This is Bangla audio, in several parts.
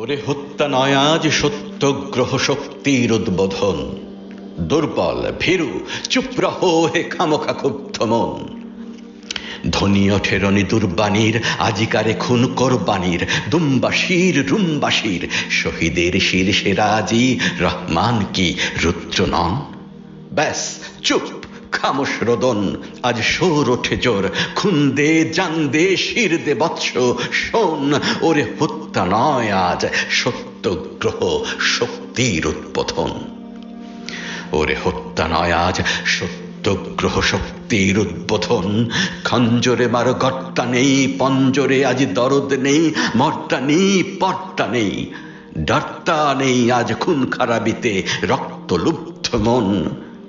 ওরে হত্যা নয়, আজ সত্যগ্রহ শক্তির উদ্বোধন। দুর্বল, ভীরু, চুপ রহো, হে খামোখা ক্ষুব্ধ মন। ধ্বনি ওঠে রনি দুর্বাণীর, আজিকারে খুন কোরবানির, দুম্বাসীর, রুম্বাসীর, শহীদের শির সেরাজি রহমান কি রুদ্র নন? ব্যাস, চুপ, খামোশ রোদন, আজ সোর ওঠে জোর, খুন দে, জান দে, শির দে, বৎস শোন, ওরে হত্যা নয় আজ সত্যগ্রহ, শক্তির উদ্বোধন ওরে হত্যা নয় আজ সত্যগ্রহ, শক্তির উদ্বোধন খঞ্জরে মার গর্তা নেই, পঞ্জরে আজ দরদ নেই, মর্তা নেই, পর্তা নেই। ডার্তা নেই আজ খুন খারাপিতে রক্ত লুব্ধ মন।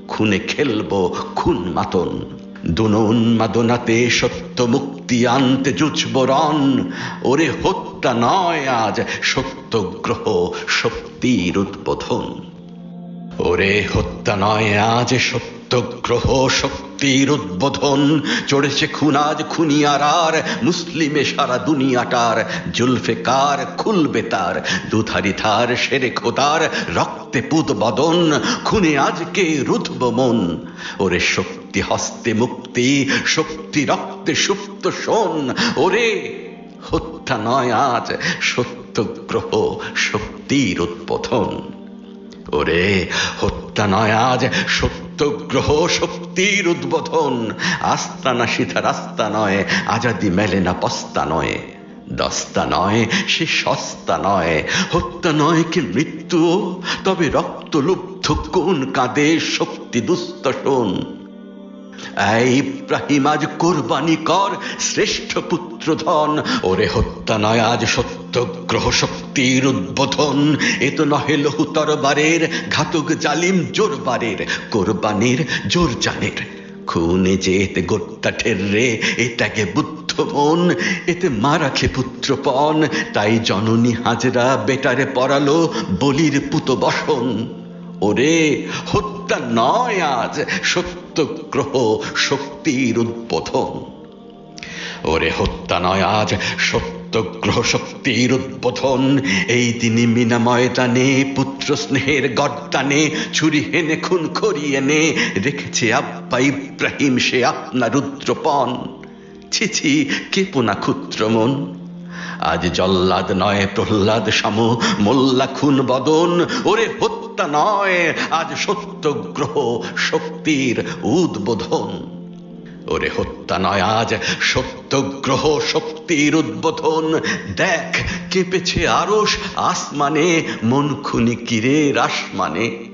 খুনে খেলব, খুন মাতন। দুনন মাদনাতে সত্য মুক্তি আনতে জুছব রন ওরে হত্যা নয় আজ সত্যগ্রহ শক্তির উদ্বোধন। ওরে হত্যা নয় আজ সত্যগ্রহ শক্তির উদ্বোধন। চড়েছে খুন আজ খুনিয়ার আর মুসলিমে সারা দুনিয়াটার। জুলফে কার খুলবে তার, দুধারি ধার সেরে খোদার রক্তে পুত বদন খুনে আজকে রুধব মন। ওরে শক্তি হস্তে মুক্তি শক্তি, রক্তে সুপ্ত শোন। ওরে, হত্যা নয় আজ সত্যগ্রহ শক্তির উদ্বোধন ওরে, হত্যা নয় আজ সত্যগ্রহ শক্তির উদ্বোধন। আস্তানা সিথা রাস্তা নয়, আজাদি মেলে না পস্তা নয়। দস্তা নয়, সে সস্তা নয়। হত্যা নয় কি মৃত্যু তবে রক্তলুব্ধ কোন কাঁদে শক্তি দুস্ত শোন। ইব্রাহিম, আজ কোরবানি কর, শ্রেষ্ঠ পুত্র ধন ওরে হত্যা নয়, আজ সত্যগ্রহ শক্তির উদ্বোধন। এ তো নহে লহু তরবারের, ঘাতক জালিম জোরবারের কোরবানির জোর জানের, খুনে যে এতে গোট্টা ঠেররে এটাকে বুদ্ধ মন? এতে মা রাখে পুত্রপণ তাই জননী হাজরা বেটারে পড়ালো বলির পুত বসন। ওরে, হত্যা নয় আজ, সত্যগ্রহ শক্তির উদ্বোধন। ওরে, হত্যা নয় আজ, সত্যগ্রহ শক্তির উদ্বোধন। এই দিনই মিনা ময়দানে পুত্র স্নেহের গড্ডানে ছুরি হেনে, খুন করিয়ে নে রেখেছে আব্বা ইব্রাহিম, সে আপনার রুদ্রপণ। ছি ছি কে পোনা ক্ষুদ্র মন। আজ জল্লাদ নয়, প্রহ্লাদ সম, মোল্লা খুন বদন। ওরে, হত্যা নয়, আজ সত্যগ্রহ শক্তির উদ্বোধন। ওরে হত্যা নয়, আজ সত্যগ্রহ শক্তির উদ্বোধন। দেখ, কেঁপেছে আরস আসমানে, মন খুনি কিরে রাসমানে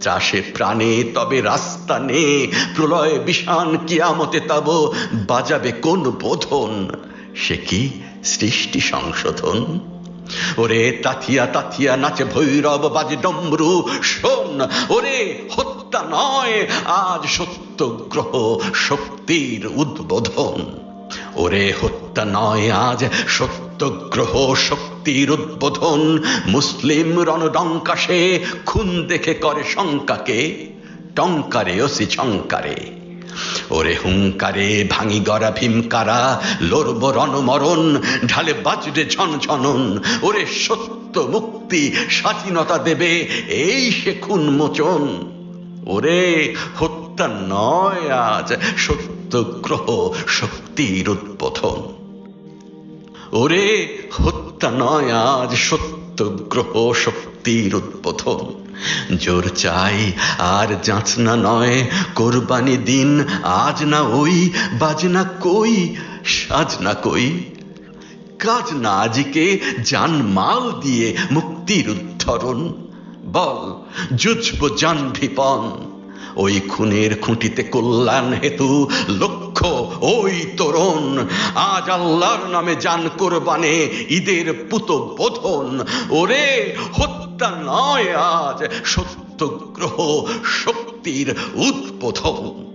চাষে প্রাণে, তবে রাস্তা নে প্রলয় বিষান কিয়ামতে তব বাজাবে কোন বোধন? সে কি সৃষ্টি সংশোধন? ওরে তাথিয়া তাথিয়া নাচে ভৈরব বাজে ডমরু, শোন, ওরে হত্যা নয়, আজ সত্যগ্রহ শক্তির উদ্বোধন। ওরে হত্যা নয়, আজ সত্যগ্রহ শক্তির উদ্বোধন। মুসলিম রণডঙ্কাশে খুন দেখে করে শঙ্কাকে, টঙ্কারে ওসি ছঙ্কারে। ওরে হুঙ্কারে ভাঙি গড়া ভীমকারা লড়ব রণমরণ, ঢালে বাজরে ঝনঝনন ওরে সত্য মুক্তি স্বাধীনতা দেবে এই সে খুন মোচন। ওরে হত্যা নয় আজ সত্যগ্রহ শক্তির উদ্বোধন ওরে হত্যা নয় আজ সত্যগ্রহ শক্তির উদ্বোধন জোর চাই, আর যাচনা নয়, কোরবানি দিন, আজ না ওই বাজনা কই, সাজ না কই। কাজ না আজিকে জান মাল দিয়ে মুক্তির উদ্ধরণ। বল যুজব জান ভিপন ওই খুনের খুঁটিতে কল্যাণ হেতু, লক্ষ্য ওই তরুণ। আজ আল্লাহর নামে জান কোরবানে ঈদের পুত বোধন। ওরে, হত্যা নয় আজ, সত্যগ্রহ শক্তির উদ্বোধন